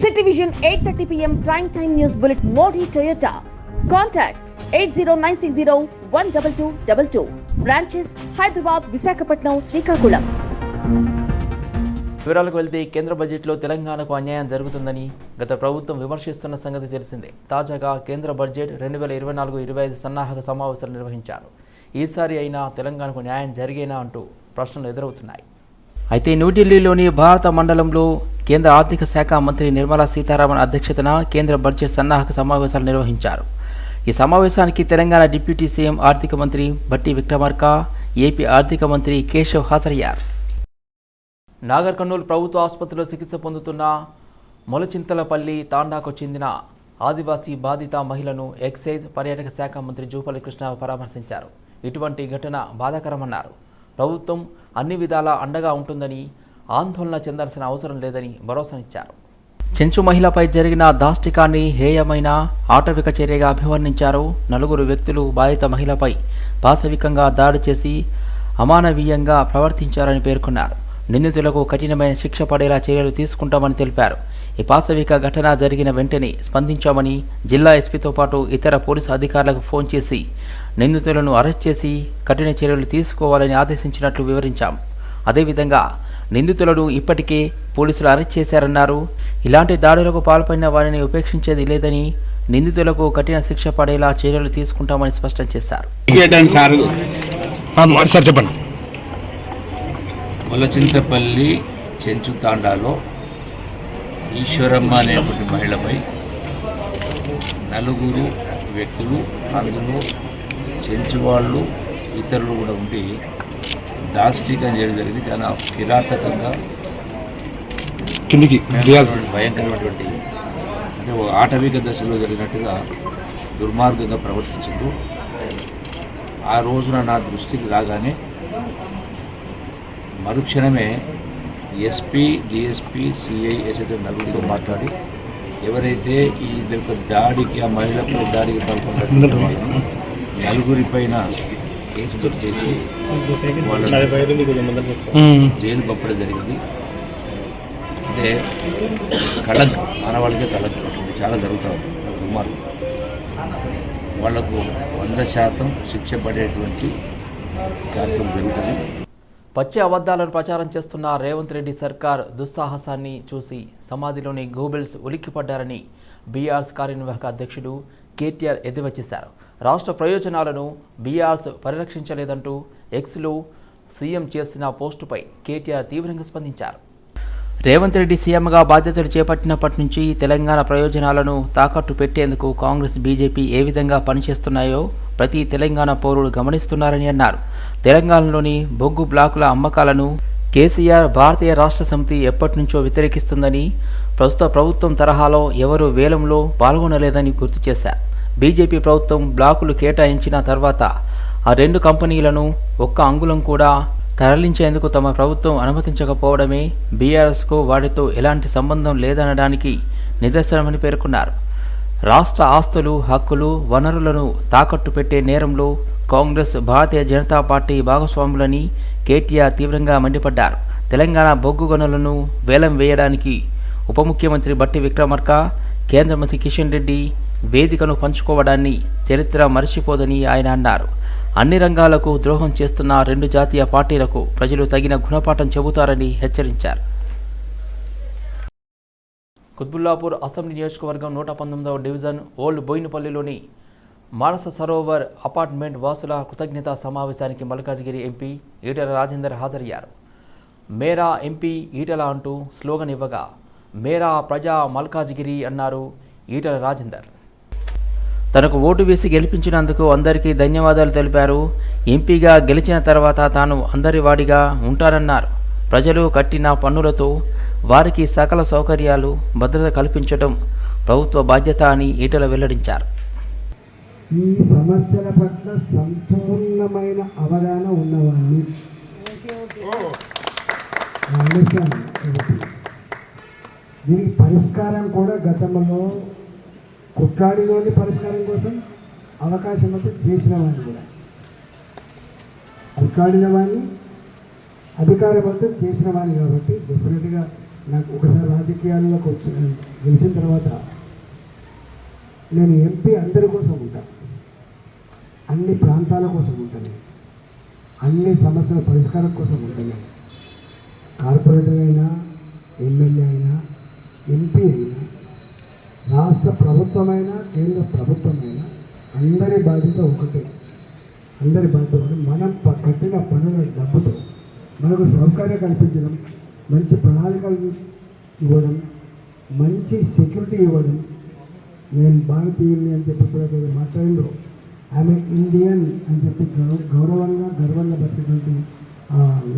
City vision eight thirty PM prime time news bullet Modi Toyota. Contact eight zero nine six zero one double two double two. Branches Hyderabad Visakhapatnam Srikakulam. వివరాలకు వెళ్తే కేంద్ర బడ్జెట్లో తెలంగాణకు అన్యాయం జరుగుతుందని గత ప్రభుత్వం విమర్శిస్తున్న సంగతి తెలిసిందే. తాజాగా కేంద్ర బడ్జెట్ రెండు వేల ఇరవై నాలుగు ఇరవై ఐదు సన్నాహక సమావేశాలు నిర్వహించారు. ఈసారి అయినా తెలంగాణకు న్యాయం జరిగేనా అంటూ ప్రశ్నలు ఎదురవుతున్నాయి. అయితే న్యూఢిల్లీలోని భారత మండలంలో కేంద్ర ఆర్థిక శాఖ మంత్రి నిర్మలా సీతారామన్ అధ్యక్షతన కేంద్ర బడ్జెట్ సన్నాహక సమావేశాలు నిర్వహించారు. ఈ సమావేశానికి తెలంగాణ డిప్యూటీ సీఎం ఆర్థిక మంత్రి బట్టి విక్రమార్క ఏపీ ఆర్థిక మంత్రి కేశవ్ హాజరయ్యారు. నాగర్ కర్నూలు ప్రభుత్వ ఆసుపత్రిలో చికిత్స పొందుతున్న మొలచింతలపల్లి తాండాకు చెందిన ఆదివాసీ బాధిత మహిళను ఎక్సైజ్ పర్యాటక శాఖ మంత్రి జూపల్లి కృష్ణ పరామర్శించారు. ఇటువంటి ఘటన బాధాకరమన్నారు. ప్రభుత్వం అన్ని విధాలా అండగా ఉంటుందని ఆందోళన చెందాల్సిన అవసరం లేదని భరోసానిచ్చారు. చెంచు మహిళపై జరిగిన దాష్టికాన్ని హేయమైన ఆటవిక చర్యగా అభివర్ణించారు నలుగురు వ్యక్తులు బాధిత మహిళపై పాశవికంగా దాడి చేసి అమానవీయంగా ప్రవర్తించారని పేర్కొన్నారు. నిందితులకు కఠినమైన శిక్ష పడేలా చర్యలు తీసుకుంటామని తెలిపారు. ఈ పాశవిక ఘటన జరిగిన వెంటనే స్పందించామని జిల్లా ఎస్పీతో పాటు ఇతర పోలీసు అధికారులకు ఫోన్ చేసి నిందితులను అరెస్ట్ చేసి కఠిన చర్యలు తీసుకోవాలని ఆదేశించినట్లు వివరించాం. అదేవిధంగా నిందితులను ఇప్పటికే పోలీసులు అరెస్ట్ చేశారన్నారు. ఇలాంటి దాడులకు పాల్పడిన వారిని ఉపేక్షించేది లేదని నిందితులకు కఠిన శిక్ష పడేలా చర్యలు తీసుకుంటామని స్పష్టం చేశారు. సార్? చెప్పండి. ములచింతపల్లి చెంచు తాండాలో ఈశ్వరమ్మ అనేటువంటి మహిళపై నలుగురు వ్యక్తులు అందులో చెంచు వాళ్ళు ఇతరులు కూడా ఉండి దాష్టికం చేయడం జరిగింది. చాలా కిరాతకంగా కిందికి భయంకరమైనటువంటి- అంటే ఆటవిక దశలో జరిగినట్టుగా దుర్మార్గంగా ప్రవర్తించారు ఆ రోజున నా దృష్టికి రాగానే మరుక్షణమే ఎస్పీ డిఎస్పీ సిఐ ఎస్ఐ నలుగురితో మాట్లాడి ఎవరైతే ఈ యొక్క దాడికి ఆ మహిళపై దాడికి పాల్గొన్నటువంటి నలుగురి పైన కేసు బుక్ చేసి జైలు పంపడం జరిగింది. అంటే కళంక్ మానవాళికే కళంక్ చాలా జరుగుతూ ఉంది దుర్మార్గం వాళ్ళకు వంద శాతం శిక్ష పడేటువంటి కార్యక్రమం జరుగుతుంది. పచ్చి అబద్ధాలను ప్రచారం చేస్తున్న రేవంత్ రెడ్డి సర్కార్ దుస్సాహసాన్ని చూసి సమాధిలోని గోబెల్స్ ఉలిక్కిపడ్డారని బీఆర్ఎస్ కార్యనిర్వాహక అధ్యక్షుడు కేటీఆర్ ఎద్దేవచ్చేశారు రాష్ట్ర ప్రయోజనాలను బీఆర్ఎస్ పరిరక్షించలేదంటూ ఎక్స్లో సీఎం చేసిన పోస్టుపై కేటీఆర్ తీవ్రంగా స్పందించారు. రేవంత్ రెడ్డి సీఎంగా బాధ్యతలు చేపట్టినప్పటి నుంచి తెలంగాణ ప్రయోజనాలను తాకట్టు పెట్టేందుకు కాంగ్రెస్ బీజేపీ ఏ విధంగా పనిచేస్తున్నాయో ప్రతి తెలంగాణ పౌరుడు గమనిస్తున్నారని అన్నారు. తెలంగాణలోని బొగ్గు బ్లాకుల అమ్మకాలను కేసీఆర్ భారతీయ రాష్ట్ర సమితి ఎప్పటి నుంచో వ్యతిరేకిస్తుందని ప్రస్తుత ప్రభుత్వం తరహాలో ఎవరు వేలంలో పాల్గొనలేదని గుర్తు చేశారు. బీజేపీ ప్రభుత్వం బ్లాకులు కేటాయించిన తర్వాత ఆ రెండు కంపెనీలను ఒక్క అంగుళం కూడా తరలించేందుకు తమ ప్రభుత్వం అనుమతించకపోవడమే బీఆర్ఎస్కు వాటితో ఎలాంటి సంబంధం లేదనడానికి నిదర్శనమని పేర్కొన్నారు. రాష్ట్ర ఆస్తులు హక్కులు వనరులను తాకట్టు పెట్టే నేరంలో కాంగ్రెస్ భారతీయ జనతా పార్టీ భాగస్వాములని కేటీఆర్ తీవ్రంగా మండిపడ్డారు. తెలంగాణ బొగ్గు గనులను వేలం వేయడానికి ఉప ముఖ్యమంత్రి బట్టి విక్రమార్క కేంద్ర మంత్రి కిషన్ రెడ్డి వేదికను పంచుకోవడాన్ని చరిత్ర మరచిపోదని ఆయన అన్నారు. అన్ని రంగాలకు ద్రోహం చేస్తున్న రెండు జాతీయ పార్టీలకు ప్రజలు తగిన గుణపాఠం చెబుతారని హెచ్చరించారు. కుత్బుల్లాపూర్ అసెంబ్లీ నియోజకవర్గం నూట పంతొమ్మిదవ డివిజన్ ఓల్డ్ బోయినపల్లిలోని మానస సరోవర్ అపార్ట్మెంట్ వాసుల కృతజ్ఞతా సమావేశానికి మల్కాజ్గిరి ఎంపీ ఈటల రాజేందర్ హాజరయ్యారు. మేరా ఎంపీ ఈటెల అంటూ స్లోగన్ ఇవ్వగా మేరా ప్రజా మల్కాజ్గిరి అన్నారు ఈటల రాజేందర్. తనకు ఓటు వేసి గెలిపించినందుకు అందరికీ ధన్యవాదాలు తెలిపారు. ఎంపీగా గెలిచిన తర్వాత తాను అందరి వాడిగా ఉంటానన్నారు. ప్రజలు కట్టిన పన్నులతో వారికి సకల సౌకర్యాలు భద్రత కల్పించడం ప్రభుత్వ బాధ్యత అని ఈటల వెల్లడించారు. ఈ సమస్యల పట్ల సంపూర్ణమైన అవగాహన ఉన్నవాళ్ళు దీనికి పరిష్కారం కూడా గతంలో కుట్రాడిలోని పరిష్కారం కోసం అవకాశం అయితే చేసిన వాడిని కూడా. కుట్రాడిన వాడిని అధికారం చేసిన వాడిని కాబట్టి డెఫినెట్గా నాకు ఒకసారి రాజకీయాల్లోకి వచ్చి గెలిచిన తర్వాత నేను ఎంపీ అందరి కోసం ఉంటా. అన్ని ప్రాంతాల కోసం ఉంటాను అన్ని సమస్యల పరిష్కారం కోసం ఉంటాను కార్పొరేటర్ అయినా ఎమ్మెల్యే అయినా ఎంపీ అయినా రాష్ట్ర ప్రభుత్వమైనా కేంద్ర ప్రభుత్వమైనా అందరి బాధ్యత ఒకటే. అందరి బాధ్యత ఒకటే. మనం కట్టిన పనుల డబ్బుతో మనకు సౌకర్యం కల్పించడం మంచి ప్రణాళికలు ఇవ్వడం మంచి సెక్యూరిటీ ఇవ్వడం. నేను భారతీయుల్ని అని చెప్పి కూడా ఏదో మాట్లాడిందో ఆమె ఇండియన్ అని చెప్పి గౌరవ గౌరవంగా గర్వంగా బతికేటువంటి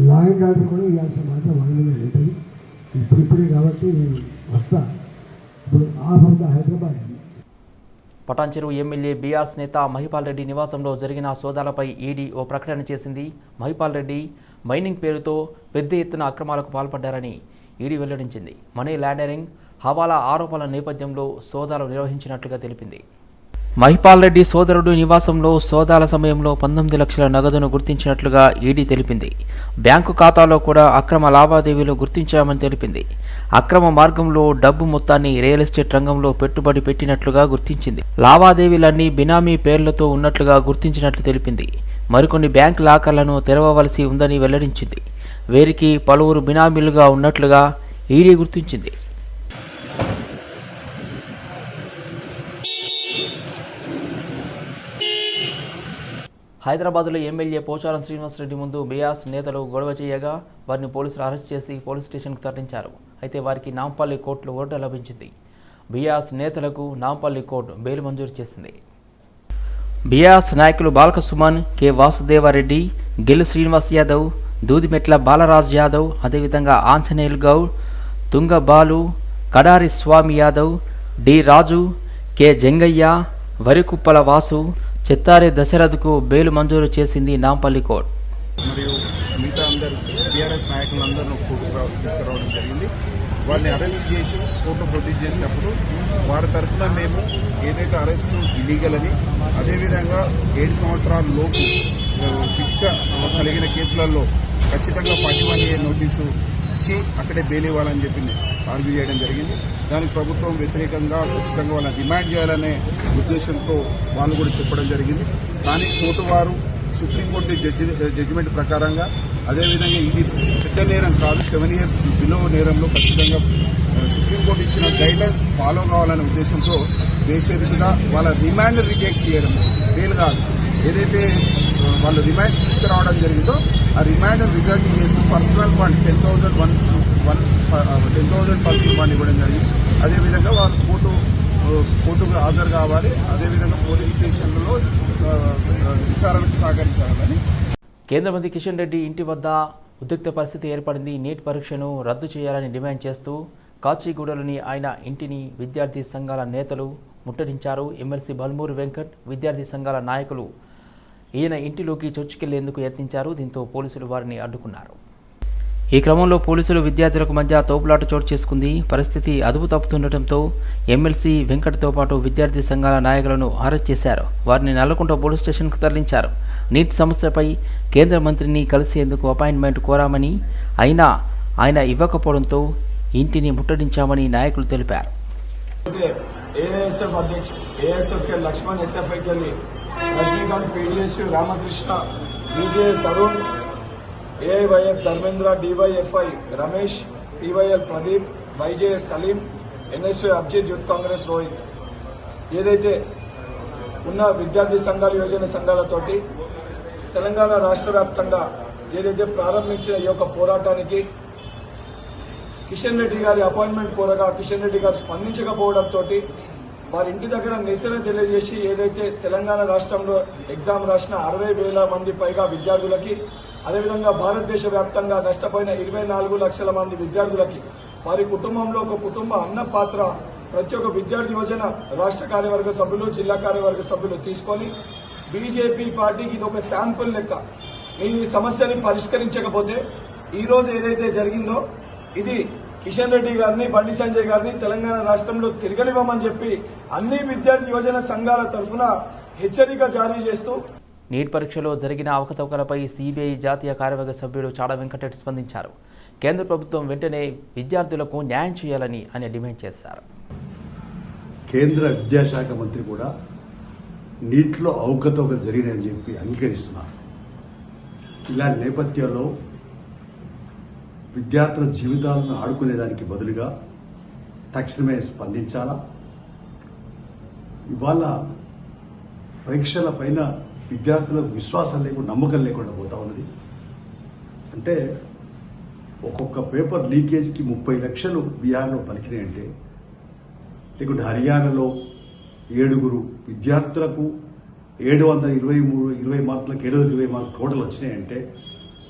లాయర్ అండ్ ఆర్డర్ కూడా ఇవ్వాల్సిన మాట వాళ్ళ ఉంటుంది. ఇప్పుడు ఇప్పుడే కాబట్టి నేను వస్తాను ఇప్పుడు off off the Hyderabad. Patancheru MLA BRS నేత మహిపాల్ రెడ్డి నివాసంలో జరిగిన సోదాలపై ఈడీ ఓ ప్రకటన చేసింది. మహిపాల్ రెడ్డి మైనింగ్ పేరుతో పెద్ద ఎత్తున అక్రమాలకు పాల్పడ్డారని ఈడీ వెల్లడించింది. మనీ లాండరింగ్ హవాలా ఆరోపణల నేపథ్యంలో సోదాలు నిర్వహించినట్లుగా తెలిపింది. మహిపాల్ రెడ్డి సోదరుడు నివాసంలో సోదాల సమయంలో పంతొమ్మిది లక్షల నగదును గుర్తించినట్లుగా ఈడీ తెలిపింది. బ్యాంకు ఖాతాలో కూడా అక్రమ లావాదేవీలు గుర్తించామని తెలిపింది. అక్రమ మార్గంలో డబ్బు మొత్తాన్ని రియల్ ఎస్టేట్ రంగంలో పెట్టుబడి పెట్టినట్లుగా గుర్తించింది. లావాదేవీలన్నీ బినామీ పేర్లతో ఉన్నట్లుగా గుర్తించినట్లు తెలిపింది. మరికొన్ని బ్యాంక్ లాకర్లను తెరవవలసి ఉందని వెల్లడించింది. వీరికి పలువురు బినామీలుగా ఉన్నట్లుగా ఈడీ గుర్తించింది. హైదరాబాద్లో ఎమ్మెల్యే పోచారం శ్రీనివాసరెడ్డి ముందు బీఆర్ఎస్ నేతలు గొడవ చేయగా వారిని పోలీసులు అరెస్ట్ చేసి పోలీస్ స్టేషన్కు తరలించారు. అయితే వారికి నాంపల్లి కోర్టులో ఓటు లభించింది. బీఆర్ఎస్ నేతలకు నాంపల్లి కోర్టు బెయిల్ మంజూరు చేసింది. బీఆర్ఎస్ నాయకులు బాలక సుమన్ కె. వాసుదేవారెడ్డి గెలు శ్రీనివాస్ యాదవ్ దూదిమెట్ల బాలరాజ్ యాదవ్ అదేవిధంగా ఆంజనేయులు గౌడ్ తుంగ బాలు కడారి స్వామి యాదవ్ డి. రాజు కె. జంగయ్య వరికుప్పల వాసు చెత్తారి దశరథకు బెయిల్ మంజూరు చేసింది నాంపల్లి కోర్టు. మరియు మిగతా అందరు బీఆర్ఎస్ నాయకులందరూ కోర్టుకు తీసుకురావడం జరిగింది. వాళ్ళని అరెస్ట్ చేసి కోర్టు ప్రొడ్యూస్ చేసినప్పుడు వారి తరఫున మేము ఏదైతే అరెస్ట్ ఇలీగల్ అని అదేవిధంగా ఏడు సంవత్సరాల లోపు శిక్ష కలిగిన కేసులలో ఖచ్చితంగా ఫార్టీ నోటీసు ఇచ్చి అక్కడే బెయిల్ ఇవ్వాలని చెప్పింది. ఆర్గ్యూ చేయడం జరిగింది. దానికి ప్రభుత్వం వ్యతిరేకంగా ఖచ్చితంగా వాళ్ళని రిమాండ్ చేయాలనే ఉద్దేశంతో వాళ్ళు కూడా చెప్పడం జరిగింది. కానీ కోర్టు వారు సుప్రీంకోర్టు జడ్జి జడ్జిమెంట్ ప్రకారంగా అదేవిధంగా ఇది పెద్ద నేరం కాదు సెవెన్ ఇయర్స్ బిలో నేరంలో ఖచ్చితంగా సుప్రీంకోర్టు ఇచ్చిన గైడ్ లైన్స్ ఫాలో కావాలనే ఉద్దేశంతో బేసిక్గా వాళ్ళ రిమాండ్ రిజెక్ట్ చేయడం బెయిల్ కాదు. ఏదైతే వాళ్ళు రిమాండ్ తీసుకురావడం జరిగిందో ఆ రిమాండ్ రిజెక్ట్ చేసి personal fund ten thousand one one ten thousand person fund ఇవ్వడం జరిగింది. అదేవిధంగా వాళ్ళు కోర్టు కోర్టుకు హాజరు కావాలి. అదేవిధంగా పోలీస్ స్టేషన్లలో విచారణకు సహకరించాలని. కేంద్ర మంత్రి కిషన్ రెడ్డి ఇంటి వద్ద ఉద్రిక్త పరిస్థితి ఏర్పడింది. నీట్ పరీక్షను రద్దు చేయాలని డిమాండ్ చేస్తూ కాచిగూడలోని ఆయన ఇంటిని విద్యార్థి సంఘాల నేతలు ముట్టడించారు. ఎమ్మెల్సీ బల్మూరు వెంకట్ విద్యార్థి సంఘాల నాయకులు ఈయన ఇంటిలోకి చొచ్చుకెళ్ళేందుకు యత్నించారు. దీంతో పోలీసులు వారిని అడ్డుకున్నారు. ఈ క్రమంలో పోలీసులు విద్యార్థులకు మధ్య తోపులాట చోటు చేసుకుంది. పరిస్థితి అదుపు తప్పుతుండటంతో ఎమ్మెల్సీ వెంకట్తో పాటు విద్యార్థి సంఘాల నాయకులను అరెస్ట్ చేశారు. వారిని నల్లకుంట పోలీస్ స్టేషన్కు తరలించారు. నీటి సమస్యపై కేంద్ర మంత్రిని కలిసేందుకు అపాయింట్మెంట్ కోరామని అయినా ఆయన ఇవ్వకపోవడంతో ఇంటిని ముట్టడించామని నాయకులు తెలిపారు. Ramakrishna AIYF Dharmendra DYFI Ramesh TYL Pradeep YJS Saleem NSU Abhijit youth Congress Rohit ఏదైతే ఉన్న విద్యార్థి సంఘాలు యువజన సంఘాలతోటి తెలంగాణ రాష్ట్ర వ్యాప్తంగా ఏదైతే ప్రారంభించిన ఈ యొక్క పోరాటానికి కిషన్ రెడ్డి గారి అపాయింట్మెంట్ కోరగా కిషన్ రెడ్డి గారు స్పందించకపోవడంతో వారి ఇంటి దగ్గర నిరసన తెలియజేసి ఏదైతే తెలంగాణ రాష్ట్రంలో ఎగ్జామ్ రాసిన అరవై వేల మంది పైగా విద్యార్థులకి అదేవిధంగా భారతదేశ వ్యాప్తంగా నష్టపోయిన ఇరవై నాలుగు లక్షల మంది విద్యార్థులకి వారి కుటుంబంలో ఒక కుటుంబ అన్న పాత్ర ప్రతి ఒక్క విద్యార్థి యువజన రాష్ట్ర కార్యవర్గ సభ్యులు జిల్లా కార్యవర్గ సభ్యులు తీసుకొని బీజేపీ పార్టీకి ఇది ఒక శాంపుల్ లెక్క. ఈ సమస్యని పరిష్కరించకపోతే ఈ రోజు ఏదైతే జరిగిందో ఇది కిషన్ రెడ్డి గారిని బండి సంజయ్ గారిని తెలంగాణ రాష్ట్రంలో తిరగనివ్వమని చెప్పి అన్ని విద్యార్థి యువజన సంఘాల తరఫున హెచ్చరిక జారీ చేస్తూ నీట్ పరీక్షలో జరిగిన అవకతవకలపై సిబిఐ జాతీయ కార్యవర్గ సభ్యుడు చాడ వెంకటరెడ్డి స్పందించారు. కేంద్ర ప్రభుత్వం వెంటనే విద్యార్థులకు న్యాయం చేయాలని ఆయన డిమాండ్ చేశారు. కేంద్ర విద్యాశాఖ మంత్రి కూడా నీటిలో అవకతవకలు జరిగినాయని చెప్పి అంగీకరిస్తున్నారు. ఇలాంటి నేపథ్యంలో విద్యార్థుల జీవితాలను ఆడుకునేదానికి బదులుగా తక్షణమే స్పందించాలా? ఇవాళ పరీక్షల పైన విద్యార్థులకు విశ్వాసం లేకుండా నమ్మకం లేకుండా పోతా ఉన్నది. అంటే ఒక్కొక్క పేపర్ లీకేజ్కి ముప్పై లక్షలు బీహార్లో పలికినాయంటే లేకుంటే హర్యానాలో ఏడుగురు విద్యార్థులకు ఏడు వందల ఇరవై మూడు ఇరవై మార్కులకు ఏడు వందల ఇరవై మార్కులు టోటల్ వచ్చినాయంటే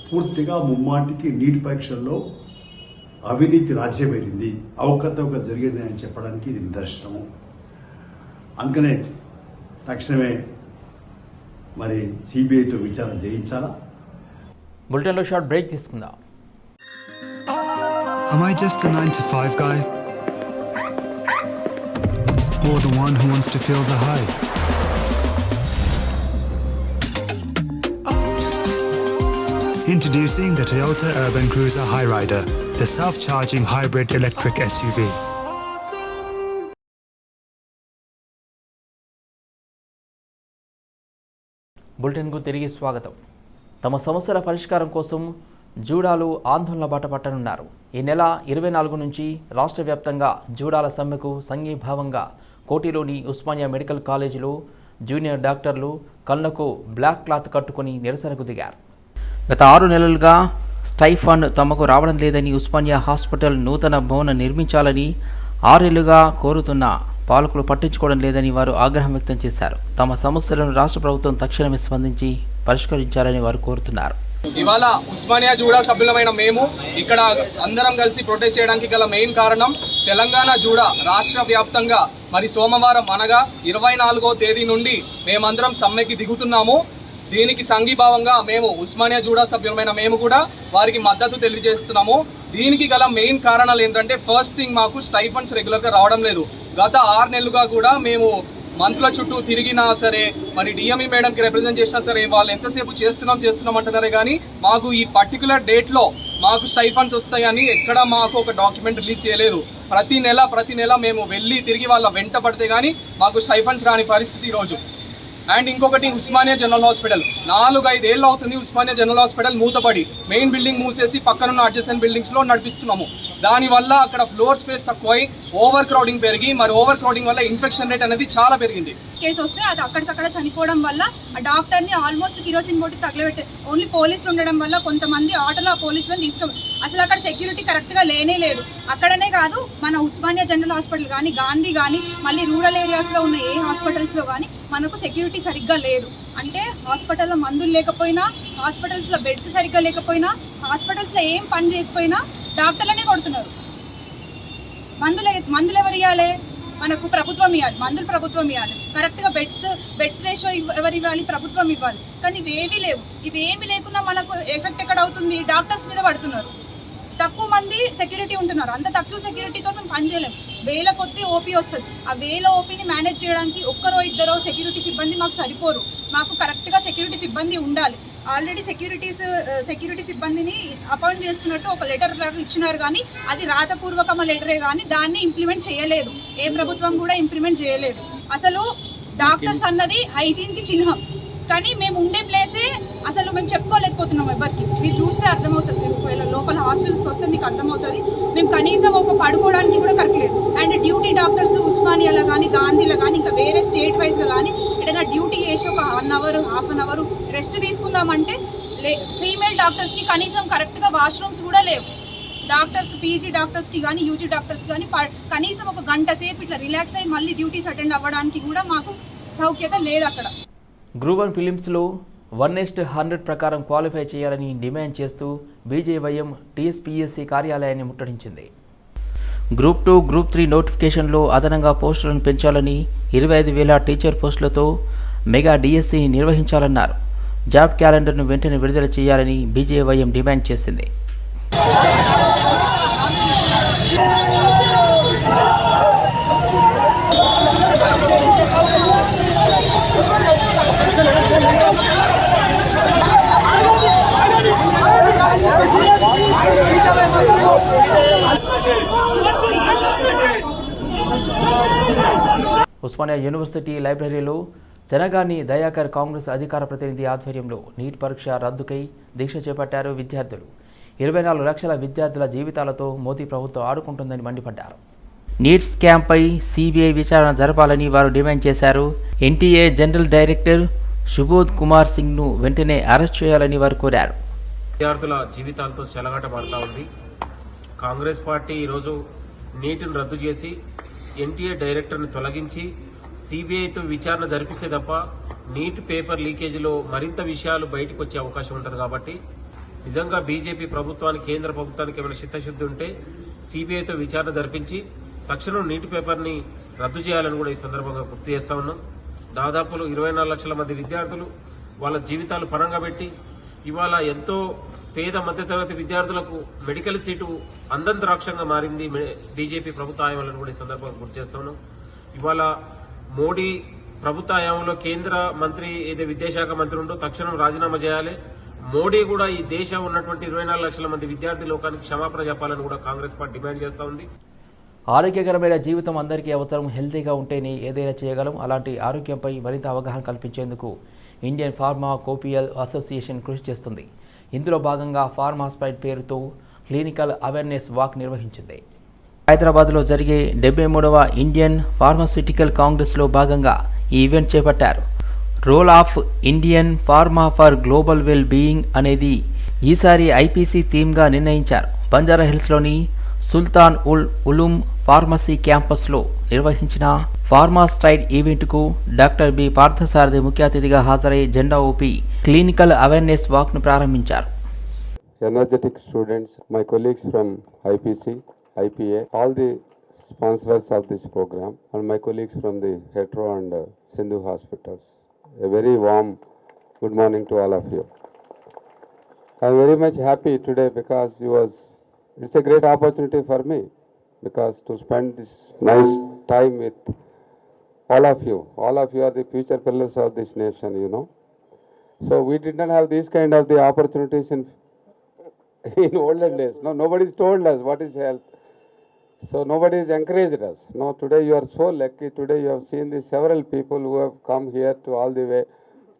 పూర్తిగా ముమ్మాటికి నీటి పరీక్షల్లో అవినీతి రాజ్యమైంది అవకతవక జరిగింది అని చెప్పడానికి ఇది నిదర్శనము. అందుకనే తక్షణమే మరి సిబిఐతో విచారణ చేయించాలా బులెటిన్లో షార్ట్ బ్రేక్ తీసుకుందాం Am I just a 9 to 5 guy? Or the one who wants to feel the high? Introducing the Toyota Urban Cruiser Highrider, the self charging hybrid electric SUV. బులెటిన్కు తిరిగి స్వాగతం. తమ సమస్యల పరిష్కారం కోసం జూడాలు ఆందోళన బాట పట్టనున్నారు. ఈ నెల ఇరవై నాలుగు నుంచి రాష్ట్ర వ్యాప్తంగా జూడాల సమ్మెకు సంఘీభావంగా కోటిలోని ఉస్మానియా మెడికల్ కాలేజీలో జూనియర్ డాక్టర్లు కళ్ళకు బ్లాక్ క్లాత్ కట్టుకొని నిరసనకు దిగారు. గత ఆరు నెలలుగా స్టైఫండ్ తమకు రావడం లేదని ఉస్మానియా హాస్పిటల్ నూతన భవనం నిర్మించాలని ఆరేళ్ళుగా కోరుతున్న పాలకులు పట్టించుకోవడం లేదని వారు ఆగ్రహం వ్యక్తం చేశారు. తమ సమస్యలను రాష్ట్ర ప్రభుత్వం తక్షణమే స్పందించి పరిష్కరించాలని వారు కోరుతున్నారు. ఇవాళ ఉస్మానియా జూడా సభ్యులమైన మేము ఇక్కడ అందరం కలిసి ప్రొటెస్ట్ చేయడానికి గల మెయిన్ కారణం తెలంగాణ జూడా రాష్ట్ర వ్యాప్తంగా మరి సోమవారం అనగా ఇరవై నాలుగో తేదీ నుండి మేమందరం సమ్మెకి దిగుతున్నాము. దీనికి సంఘీభావంగా మేము ఉస్మానియా జూడా సభ్యులమైన మేము కూడా వారికి మద్దతు తెలియజేస్తున్నాము. దీనికి గల మెయిన్ కారణాలు ఏంటంటే ఫస్ట్ థింగ్ మాకు స్టైఫండ్స్ రెగ్యులర్గా రావడం లేదు. గత ఆరు నెలలుగా కూడా మేము మంత్రుల చుట్టూ తిరిగినా సరే మరి డిఎంఈ మేడంకి రిప్రజెంట్ చేసినా సరే వాళ్ళు ఎంతసేపు చేస్తున్నాం చేస్తున్నాం అంటున్నారే కానీ మాకు ఈ పర్టికులర్ డేట్లో మాకు స్టైఫండ్స్ వస్తాయని ఎక్కడ మాకు ఒక డాక్యుమెంట్ రిలీజ్ చేయలేదు. ప్రతి నెల ప్రతి నెల మేము వెళ్ళి తిరిగి వాళ్ళ వెంట పడితే కానీ మాకు స్టైఫండ్స్ రాని పరిస్థితి ఈరోజు అండ్ ఇంకొకటి ఉస్మానియా జనరల్ హాస్పిటల్. నాలుగు ఐదేళ్ళు అవుతుంది ఉస్మానియా జనరల్ హాస్పిటల్ మూతపడి. మెయిన్ బిల్డింగ్ మూసేసి పక్కనున్న అడ్జసెంట్ బిల్డింగ్స్లో నడిపిస్తున్నాము. దానివల్ల అక్కడ ఫ్లోర్ స్పేస్ తక్కువై ఓవర్ క్రౌడింగ్ పెరిగి మరి ఓవర్ క్రౌడింగ్ వల్ల ఇన్ఫెక్షన్ రేట్ అనేది చాలా పెరిగింది. కేసు వస్తే అది అక్కడికక్కడ చనిపోవడం వల్ల ఆ డాక్టర్ని ఆల్మోస్ట్ కిరోసిన్ బోటి తగలబెట్టే ఓన్లీ పోలీసులు ఉండడం వల్ల కొంతమంది ఆటోలో ఆ పోలీసులను తీసుకు అసలు అక్కడ సెక్యూరిటీ కరెక్ట్గా లేనే లేదు. అక్కడనే కాదు మన ఉస్మానియా జనరల్ హాస్పిటల్ కానీ గాంధీ కానీ మళ్ళీ రూరల్ ఏరియాస్లో ఉన్న ఏ హాస్పిటల్స్లో కానీ మనకు సెక్యూరిటీ సరిగ్గా లేదు. అంటే హాస్పిటల్లో మందులు లేకపోయినా హాస్పిటల్స్లో బెడ్స్ సరిగ్గా లేకపోయినా హాస్పిటల్స్లో ఏం పని చేయకపోయినా డాక్టర్లనే కొడుతున్నారు. మందులు మందులు ఎవరు ఇవ్వాలి మనకు ప్రభుత్వం ఇవ్వాలి మందులు ప్రభుత్వం ఇవ్వాలి కరెక్ట్గా బెడ్స్ బెడ్స్ రేషియో ఎవరు ఇవ్వాలి? ప్రభుత్వం ఇవ్వాలి. కానీ ఇవేమీ లేవు. ఇవేమి లేకున్నా మనకు ఎఫెక్ట్ ఎక్కడ అవుతుంది? డాక్టర్స్ మీద పడుతున్నారు. తక్కువ మంది సెక్యూరిటీ ఉంటున్నారు. అంత తక్కువ సెక్యూరిటీతో మేము పనిచేయలేము వేల కొద్ది ఓపీ వస్తుంది. ఆ వేల ఓపీని మేనేజ్ చేయడానికి ఒక్కరో ఇద్దరో సెక్యూరిటీ సిబ్బంది మాకు సరిపోరు. మాకు కరెక్ట్గా సెక్యూరిటీ సిబ్బంది ఉండాలి. ఆల్రెడీ సెక్యూరిటీస్ సెక్యూరిటీ సిబ్బందిని అపాయింట్ చేస్తున్నట్టు ఒక లెటర్ లాగా ఇచ్చినారు కానీ అది రాతపూర్వకమ లెటరే కానీ దాన్ని ఇంప్లిమెంట్ చేయలేదు. ఏ ప్రభుత్వం కూడా ఇంప్లిమెంట్ చేయలేదు. అసలు డాక్టర్స్ అన్నది హైజీన్కి చిహ్నం. కానీ మేము ఉండే ప్లేసే అసలు మేము చెప్పుకోలేకపోతున్నాం ఎవరికి. మీరు చూస్తే అర్థమవుతుంది ఒకవేళ లోపల హాస్టల్స్కి వస్తే మీకు అర్థమవుతుంది. మేము కనీసం ఒక పడుకోవడానికి కూడా కరెక్ట్ లేదు. అండ్ డ్యూటీ డాక్టర్స్ ఉస్మానియాలో కానీ గాంధీలో కానీ ఇంకా వేరే స్టేట్ వైజ్గా కానీ ఎటైనా డ్యూటీ చేసి ఒక one hour half an hour rest తీసుకుందామంటే లే ఫీమేల్ డాక్టర్స్కి కనీసం కరెక్ట్గా వాష్రూమ్స్ కూడా లేవు. డాక్టర్స్ పీజీ డాక్టర్స్కి కానీ యూజీ డాక్టర్స్ కానీ ప- కనీసం ఒక గంట సేపు ఇట్లా రిలాక్స్ అయ్యి మళ్ళీ డ్యూటీస్ అటెండ్ అవ్వడానికి కూడా మాకు సౌఖ్యత లేదు అక్కడ. గ్రూప్ వన్ ఫిలిమ్స్లో వన్ నెక్స్ట్ హండ్రెడ్ ప్రకారం క్వాలిఫై చేయాలని డిమాండ్ చేస్తూ బీజేవైఎం టీఎస్పీఎస్సీ కార్యాలయాన్ని ముట్టడించింది. గ్రూప్ టూ గ్రూప్ త్రీ నోటిఫికేషన్లో అదనంగా పోస్టులను పెంచాలని ఇరవై ఐదు వేల టీచర్ పోస్టులతో మెగా డిఎస్సీని నిర్వహించాలన్నారు. జాబ్ క్యాలెండర్ను వెంటనే విడుదల చేయాలని బీజేవైఎం డిమాండ్ చేసింది. ఉస్మానియా యూనివర్సిటీ లైబ్రరీలో జనగాని దయాకర్ కాంగ్రెస్ అధికార ప్రతినిధి ఆధ్వర్యంలో నీట్ పరీక్ష రద్దుకై దీక్ష చేపట్టారు విద్యార్థులు. ఇరవై నాలుగు లక్షల విద్యార్థుల జీవితాలతో మోదీ ప్రభుత్వం ఆడుకుంటుందని మండిపడ్డారు. నీట్ క్యాంప్పై సిబిఐ విచారణ జరపాలని వారు డిమాండ్ చేశారు. NTA general director Subodh Kumar సింగ్ను వెంటనే అరెస్ట్ చేయాలని వారు కోరారు. విద్యార్థుల జీవితాలతో చెలగాట పడతా ఉంది. కాంగ్రెస్ పార్టీ ఈరోజు నీటిని రద్దు చేసి ఎన్టీఏ డైరెక్టర్ని తొలగించి సిబిఐతో విచారణ జరిపిస్తే తప్ప నీటి పేపర్ లీకేజీలో మరింత విషయాలు బయటకు వచ్చే అవకాశం ఉంటుంది కాబట్టి నిజంగా బీజేపీ ప్రభుత్వానికి కేంద్ర ప్రభుత్వానికి ఏమైనా చిత్తశుద్ధి ఉంటే సిబిఐతో విచారణ జరిపించి తక్షణం నీటి పేపర్ని రద్దు చేయాలని కూడా ఈ సందర్భంగా గుర్తు చేస్తా ఉన్నాం. దాదాపు ఇరవై నాలుగు లక్షల మంది విద్యార్థులు వాళ్ళ జీవితాలు పరంగా పెట్టి ఇవాళ ఎంతో పేద మధ్యతరగతి విద్యార్థులకు మెడికల్ సీటు అందంత రాక్షంగా మారింది బీజేపీ ప్రభుత్వ కూడా ఈ సందర్భంగా గుర్తు చేస్తున్నాం. ఇవాళ మోడీ ప్రభుత్వ హయాంలో కేంద్ర మంత్రి ఏదో విద్యాశాఖ మంత్రి ఉందో తక్షణం రాజీనామా చేయాలి. మోడీ కూడా ఈ దేశం ఉన్నటువంటి ఇరవై నాలుగు లక్షల మంది విద్యార్థి లోకానికి క్షమాపణ చెప్పాలని కూడా కాంగ్రెస్ పార్టీ డిమాండ్ చేస్తూ ఉంది. ఆరోగ్యకరమైన జీవితం అందరికీ అవసరం హెల్తీగా ఉంటేనే ఏదైనా చేయగలం. అలాంటి ఆరోగ్యంపై మరింత అవగాహన కల్పించేందుకు ఇండియన్ ఫార్మా కోపియల్ అసోసియేషన్ కృషి చేస్తుంది. ఇందులో భాగంగా ఫార్మా పేరుతో క్లినికల్ అవేర్నెస్ వాక్ నిర్వహించింది. హైదరాబాద్లో జరిగే డెబ్బై మూడవ ఇండియన్ ఫార్మాస్యూటికల్ కాంగ్రెస్లో భాగంగా ఈ ఈవెంట్ చేపట్టారు. Role of Indian pharma for global well being అనేది ఈసారి ఐపీసీ థీమ్గా నిర్ణయించారు. బంజారా హిల్స్లోని సుల్తాన్ ఉల్ ఉలూమ్ ఫార్మసీ క్యాంపస్లో నిర్వహించిన ఫార్మా స్ట్రైడ్ ఈవెంట్కు డాక్టర్ బి పార్థసారథి ముఖ్య అతిథిగా హాజరై జెండా ఊపి క్లినికల్ అవేర్నెస్ వాక్ను ప్రారంభించారు energetic students, my colleagues from IPC, IPA, all the sponsors of this program, and my colleagues from the Hetero and uh, Sindhu hospitals. A very warm good morning to all of you. I'm very much happy today because it was, it's a great opportunity for me because to spend this nice time with all of you. All of you are the future pillars of this nation, you know. So we did not have these kind of the opportunities in in olden days. No, nobody's told us what is health. So nobody has encouraged us. No, today you are so lucky. Today you have seen the several people who have come here to all the way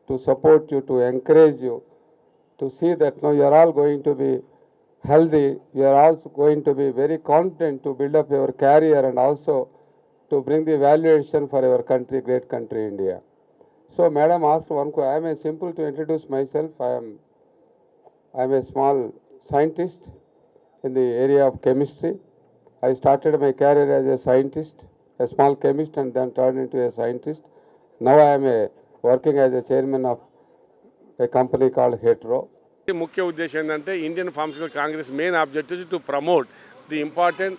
to support you, to encourage you, to see that no, you are all going to be healthy. You are also going to be very confident to build up your career and also to bring the valuation for your country, great country, India. So, madam asked one. I am a simple to introduce myself. I am I am a small scientist in the area of chemistry. I started my career as a scientist, a small chemist, and then turned into a scientist. Now I am a, working as a chairman of a company called Hetero. ముఖ్య ఉద్దేశం ఏంటంటే Indian pharmaceutical Congress main objective to promote the important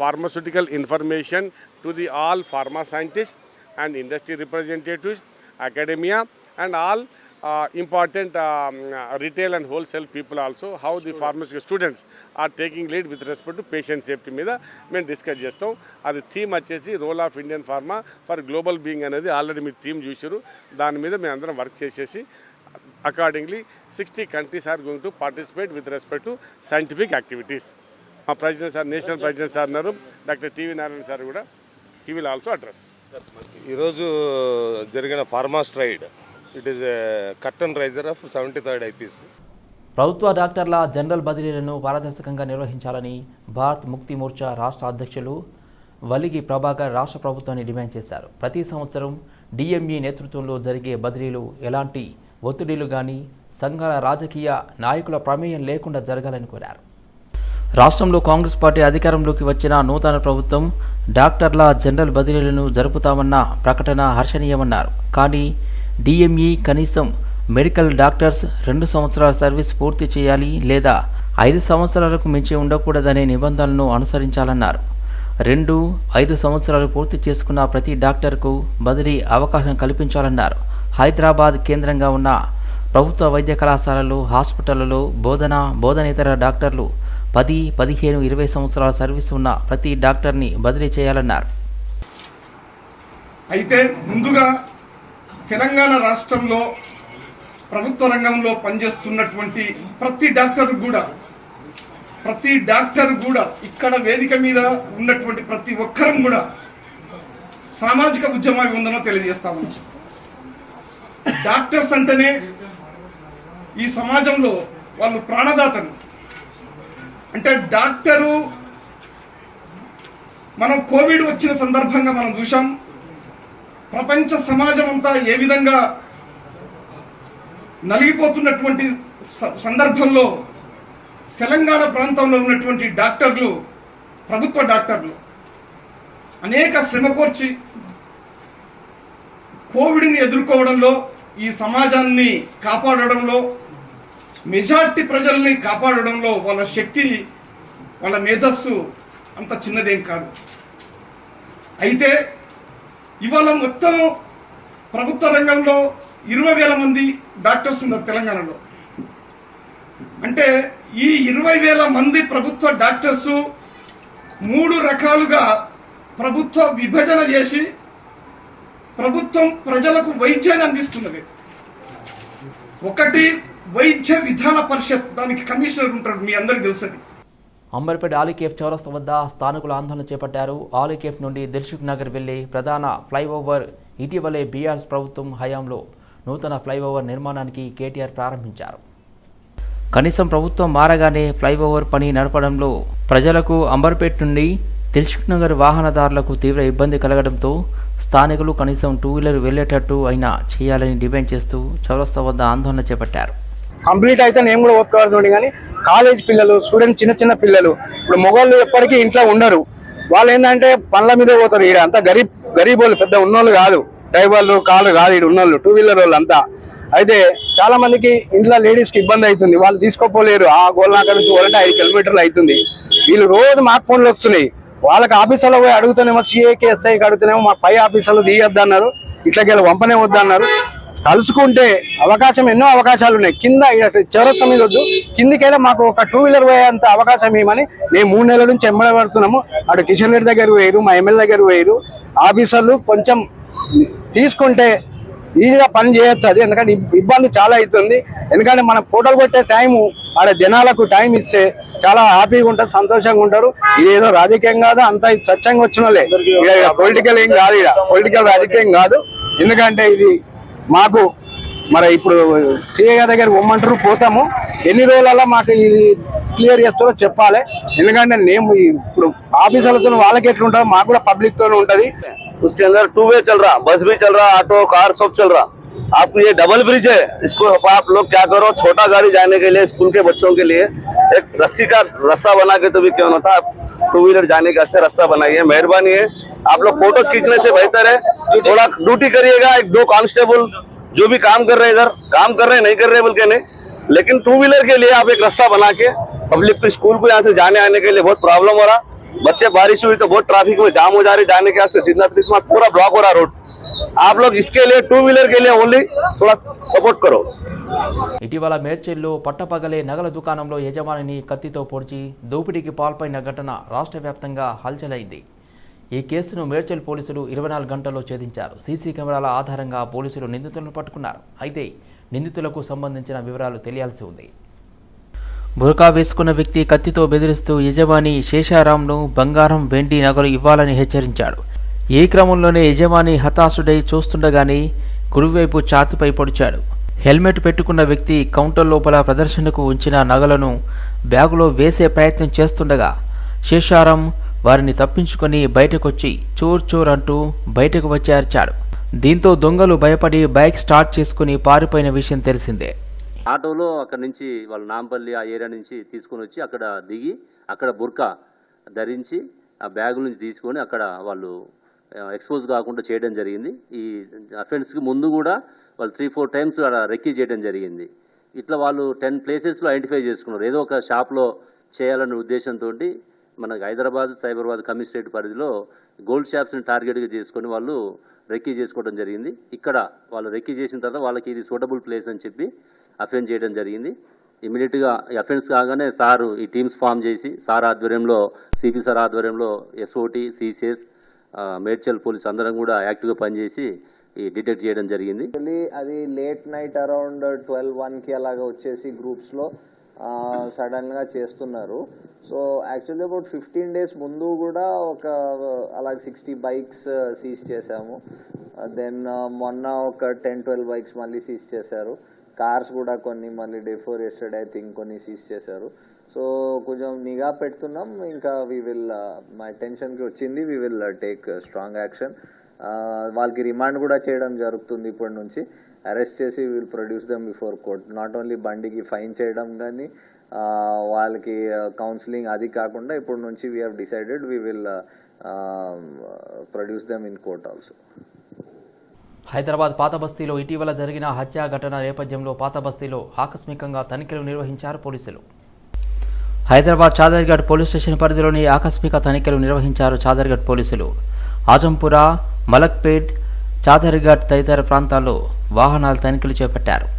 pharmaceutical information to the all pharma scientist and industry representatives academia and all important retail and wholesale people also how the pharmaceutical students are taking lead with respect to patient safety మీద మేము discuss చేస్తాం. అది theme వచ్చేసి role of Indian pharma for global being అనేది already మీరు theme చూసారు దాని మీద మేము అందరం వర్క్ చేసేసి accordingly sixty countries are going to participate with respect to scientific activities మా president sir national president sir ఉన్నారు. డాక్టర్ టీవీ నారాయణ సార్ కూడా. హీ విల్ ఆల్సో అడ్రస్ ఈరోజు జరిగిన pharma stride it is curtain raiser of seventy third IPC ప్రభుత్వ డాక్టర్ల general బదిలీలను పారదర్శకంగా నిర్వహించాలని భారత్ ముక్తి మోర్చా రాష్ట్ర అధ్యక్షులు వలిగి ప్రభాకర్ రాష్ట్ర ప్రభుత్వాన్ని డిమాండ్ చేశారు. ప్రతి సంవత్సరం డిఎంఈ నేతృత్వంలో జరిగే బదిలీలు ఎలాంటి ఒత్తిడిలు కానీ సంఘాల రాజకీయ నాయకుల ప్రమేయం లేకుండా జరగాలని కోరారు. రాష్ట్రంలో కాంగ్రెస్ పార్టీ అధికారంలోకి వచ్చిన నూతన ప్రభుత్వం డాక్టర్ల జనరల్ బదిలీలను జరుపుతామన్న ప్రకటన హర్షణీయమన్నారు. కానీ డిఎంఈ కనీసం మెడికల్ డాక్టర్స్ రెండు సంవత్సరాల సర్వీస్ పూర్తి చేయాలి లేదా ఐదు సంవత్సరాలకు మించి ఉండకూడదనే నిబంధనలను అనుసరించాలన్నారు. రెండు ఐదు సంవత్సరాలు పూర్తి చేసుకున్న ప్రతి డాక్టర్కు బదిలీ అవకాశం కల్పించాలన్నారు. హైదరాబాద్ కేంద్రంగా ఉన్న ప్రభుత్వ వైద్య కళాశాలలు హాస్పిటళ్ళలో బోధన బోధనేతర డాక్టర్లు పది పదిహేను ఇరవై సంవత్సరాల సర్వీస్ ఉన్న ప్రతి డాక్టర్ని బదిలీ చేయాలన్నారు. అయితే ముందుగా తెలంగాణ రాష్ట్రంలో ప్రభుత్వ రంగంలో పనిచేస్తున్నటువంటి ప్రతి డాక్టర్ కూడా ప్రతి డాక్టర్ కూడా ఇక్కడ వేదిక మీద ఉన్నటువంటి ప్రతి ఒక్కరం కూడా సామాజిక ఉద్యమం ఉందనో తెలియజేస్తా డాక్టర్స్ అంటేనే ఈ సమాజంలో వాళ్ళు ప్రాణదాతలు. అంటే డాక్టరు మనం కోవిడ్ వచ్చిన సందర్భంగా మనం చూసాం ప్రపంచ సమాజం అంతా ఏ విధంగా నలిగిపోతున్నటువంటి స- సందర్భంలో తెలంగాణ ప్రాంతంలో ఉన్నటువంటి డాక్టర్లు ప్రభుత్వ డాక్టర్లు అనేక శ్రమ కోర్చి కోవిడ్ని ఎదుర్కోవడంలో ఈ సమాజాన్ని కాపాడడంలో మెజార్టీ ప్రజల్ని కాపాడడంలో వాళ్ళ శక్తి వాళ్ళ మేధస్సు అంత చిన్నదేం కాదు. అయితే ఇవాళ మొత్తం ప్రభుత్వ రంగంలో ఇరవై వేల మంది డాక్టర్స్ ఉన్నారు తెలంగాణలో. అంటే ఈ ఇరవై వేల మంది ప్రభుత్వ డాక్టర్స్ మూడు రకాలుగా ప్రభుత్వ విభజన చేసి ప్రభుత్వం ప్రజలకు వైద్యాన్ని అందిస్తున్నది. ఒకటి వైద్య విధాన పరిషత్ దానికి కమిషనర్ ఉంటాడు మీ అందరికి తెలుసది. అంబర్పేట ఆలికేఫ్ చౌరస్తా వద్ద స్థానికులు ఆందోళన చేపట్టారు. ఆలికేఫ్ నుండి దిల్సుఖ్ నగర్ వెళ్ళి ప్రధాన ఫ్లైఓవర్ ఇటీవలే బీఆర్ఎస్ ప్రభుత్వం హయాంలో నూతన ఫ్లైఓవర్ నిర్మాణానికి కేటీఆర్ ప్రారంభించారు. కనీసం ప్రభుత్వం మారగానే ఫ్లైఓవర్ పని నడపడంలో ప్రజలకు అంబర్పేట్ నుండి దిల్సుఖ్ నగర్ వాహనదారులకు తీవ్ర ఇబ్బంది కలగడంతో స్థానికులు కనీసం టూ వీలర్ వెళ్ళేటట్టు అయినా చేయాలని డిమాండ్ చేస్తూ చౌరస్తా వద్ద ఆందోళన చేపట్టారు. కంప్లీట్ అయితే నేను కూడా ఒప్పుకోవాల్సి కానీ కాలేజ్ పిల్లలు స్టూడెంట్ చిన్న చిన్న పిల్లలు ఇప్పుడు మొగోళ్ళు ఎప్పటికీ ఇంట్లో ఉండరు. వాళ్ళు ఏంటంటే పనుల మీద పోతారు ఈడ. అంతా గరీబ్ గరీబ్ వాళ్ళు పెద్ద ఉన్నోళ్ళు కాదు. డ్రైవర్లు కార్లు కాదు ఈడ ఉన్నోళ్ళు టూ వీలర్ వాళ్ళు అంతా. అయితే చాలా మందికి ఇంట్లో లేడీస్కి ఇబ్బంది అవుతుంది. వాళ్ళు తీసుకోపోలేరు. ఆ గోల్నాక నుంచి పోవాలంటే ఐదు కిలోమీటర్లు అవుతుంది. వీళ్ళు రోజు మాకు ఫోన్లు వస్తున్నాయి. వాళ్ళకి ఆఫీసులో పోయి అడుగుతానేమో సిఏకి ఎస్ఐకి అడుగుతానేమో మా పై ఆఫీసులో తీయొద్దన్నారు. ఇట్లకి వెళ్ళి వంపనే వద్దన్నారు. తలుచుకుంటే అవకాశం ఎన్నో అవకాశాలు ఉన్నాయి. కింద చౌరస్తా మీద వద్దు. కిందికైనా మాకు ఒక టూ వీలర్ పోయేంత అవకాశం ఏమని నేను మూడు నెలల నుంచి ఎమ్మడి పడుతున్నాము. అటు కిషన్ రెడ్డి దగ్గర వేయరు మా ఎమ్మెల్యే దగ్గర వేయరు ఆఫీసర్లు కొంచెం తీసుకుంటే ఈజీగా పని చేయొచ్చు అది. ఎందుకంటే ఇబ్బంది చాలా అవుతుంది. ఎందుకంటే మనం ఫోటోలు కొట్టే టైము ఆడ జనాలకు టైం ఇస్తే చాలా హ్యాపీగా ఉంటారు సంతోషంగా ఉంటారు. ఇదేదో రాజకీయం కాదు అంత ఇది స్వచ్ఛంగా వచ్చిన పొలిటికల్ ఏం కాదు ఇక. పొలిటికల్ రాజకీయం కాదు. ఎందుకంటే ఇది మాకు మరి ఇప్పుడు సీఏ గారి దగ్గర పొమ్మంటారు పోతాము ఎన్ని రోజులలో మాకు ఇది క్లియర్ చేస్తారో చెప్పాలి ఎందుకంటే నేను ఇప్పుడు ఆఫీసర్లతో వాళ్ళకి ఎట్లుంటారో మాకు కూడా పబ్లిక్ తోనే ఉంటది उसके अंदर टू वे चल रहा बस भी चल रहा ऑटो कार सब चल रहा आप ये डबल ब्रिज है इसको आप लोग क्या करो छोटा गाड़ी जाने के लिए स्कूल के बच्चों के लिए एक रस्सी का रस्सा बना के तो भी क्यों होता टू व्हीलर जाने का से रस्सा बनाइए मेहरबानी है आप लोग फोटोज खींचने से बेहतर है थोड़ा ड्यूटी करिएगा एक दो कांस्टेबल जो भी काम कर रहे हैं इधर काम कर रहे हैं नहीं कर रहे बोल के नहीं लेकिन टू व्हीलर के लिए आप एक रास्ता बना के पब्लिक को स्कूल को यहाँ से जाने आने के लिए बहुत प्रॉब्लम हो रहा बच्चे बारिश हुई तो बहुत ट्रैफिक में जाम हो जा रही जाने के वास्ते सिद्धनाथ क्रिसमस पूरा ब्लॉक हो रहा रोड आप लोग इसके लिए टू व्हीलर के लिए ओनली थोड़ा सपोर्ट करो ఇటీవల మేడ్చల్లో పట్టపగలే నగల దుకాణంలో యజమానిని కత్తితో పొడిచి దోపిడీకి పాల్పడిన ఘటన రాష్ట్ర వ్యాప్తంగా హల్చలైంది ఈ కేసును మేడ్చల్ పోలీసులు ఇరవై నాలుగు గంటల్లో ఛేదించారు. సీసీ కెమెరాల ఆధారంగా పోలీసులు నిందితులను పట్టుకున్నారు. అయితే నిందితులకు సంబంధించిన వివరాలు తెలియాల్సి ఉంది. బురకా వేసుకున్న వ్యక్తి కత్తితో బెదిరిస్తూ యజమాని శేషారాంను బంగారం వెండి నగలు ఇవ్వాలని హెచ్చరించాడు. ఈ క్రమంలోనే యజమాని హతాశుడై చూస్తుండగానే కుడివైపు ఛాతిపై పొడిచాడు. హెల్మెట్ పెట్టుకున్న వ్యక్తి కౌంటర్ లోపల ప్రదర్శనకు ఉంచిన నగలను బ్యాగులో వేసే ప్రయత్నం చేస్తుండగా శేషారాం వారిని తప్పించుకొని బయటకొచ్చి చోర్ చోర్ అంటూ బయటకు వచ్చి అరిచాడు. దీంతో దొంగలు భయపడి బైక్ స్టార్ట్ చేసుకుని పారిపోయిన విషయం తెలిసిందే. ఆటోలో అక్కడ నుంచి వాళ్ళ నాంపల్లి ఆ ఏరియా నుంచి తీసుకొని వచ్చి అక్కడ దిగి అక్కడ బుర్కా ధరించి ఆ బ్యాగుల నుంచి తీసుకొని అక్కడ వాళ్ళు ఎక్స్పోజ్ కాకుండా చేయడం జరిగింది. ఈ అఫెన్స్కి ముందు కూడా వాళ్ళు త్రీ ఫోర్ టైమ్స్ అక్కడ రెక్కీ చేయడం జరిగింది. ఇట్లా వాళ్ళు టెన్ ప్లేసెస్లో ఐడెంటిఫై చేసుకున్నారు. ఏదో ఒక షాప్లో చేయాలనే ఉద్దేశంతో మనకు హైదరాబాద్ సైబరాబాద్ కమిషనరేట్ పరిధిలో గోల్డ్ షాప్స్ని టార్గెట్గా చేసుకొని వాళ్ళు రెక్కీ చేసుకోవడం జరిగింది. ఇక్కడ వాళ్ళు రెక్కీ చేసిన తర్వాత వాళ్ళకి ఇది సూటబుల్ ప్లేస్ అని చెప్పి అఫెన్స్ చేయడం జరిగింది. ఇమీడియట్గా అఫెన్స్ కాగానే సారు ఈ టీమ్స్ ఫామ్ చేసి సార్ ఆధ్వర్యంలో సిపి సార్ ఆధ్వర్యంలో ఎస్ఓటి సిసిఎస్ మేడ్చల్ పోలీస్ అందరం కూడా యాక్టివ్గా పనిచేసి ఈ డిటెక్ట్ చేయడం జరిగింది. అది లేట్ నైట్ అరౌండ్ ట్వెల్వ్ వన్కి అలాగా వచ్చేసి గ్రూప్స్లో సడన్గా చేస్తున్నారు. So actually about fifteen days ముందు కూడా ఒక అలాగే సిక్స్టీ బైక్స్ సీజ్ చేశాము. Uh, దెన్ uh, మొన్న ఒక టెన్ ట్వెల్వ్ బైక్స్ మళ్ళీ సీజ్ చేశారు. కార్స్ కూడా కొన్ని మళ్ళీ day before yesterday I think కొన్ని సీజ్ చేశారు. సో కొంచెం నిఘా పెడుతున్నాం. ఇంకా వీ విల్ మా అటెన్షన్కి వచ్చింది we will take strong action వాళ్ళకి రిమాండ్ కూడా చేయడం జరుగుతుంది ఇప్పటి నుంచి. అరెస్ట్ చేసి will produce them before court not only బండికి ఫైన్ చేయడం కానీ వాళ్ళకి కౌన్సిలింగ్ అది కాకుండా ఇప్పటి నుంచి we have decided we will produce them in court also Hyderabad పాత బస్తీలో ఇటీవల జరిగిన హత్యా ఘటన నేపథ్యంలో పాత బస్తీలో ఆకస్మికంగా తనిఖీలు నిర్వహించారు పోలీసులు. హైదరాబాద్ చాదర్ఘడ్ పోలీస్ స్టేషన్ పరిధిలోని ఆకస్మిక తనిఖీలు నిర్వహించారు చాదర్ఘడ్ పోలీసులు. ఆజంపుర మలక్పేట్ చాదర్ఘడ్ తదితర ప్రాంతాల్లో వాహనాల తనిఖీలు చేపట్టారు.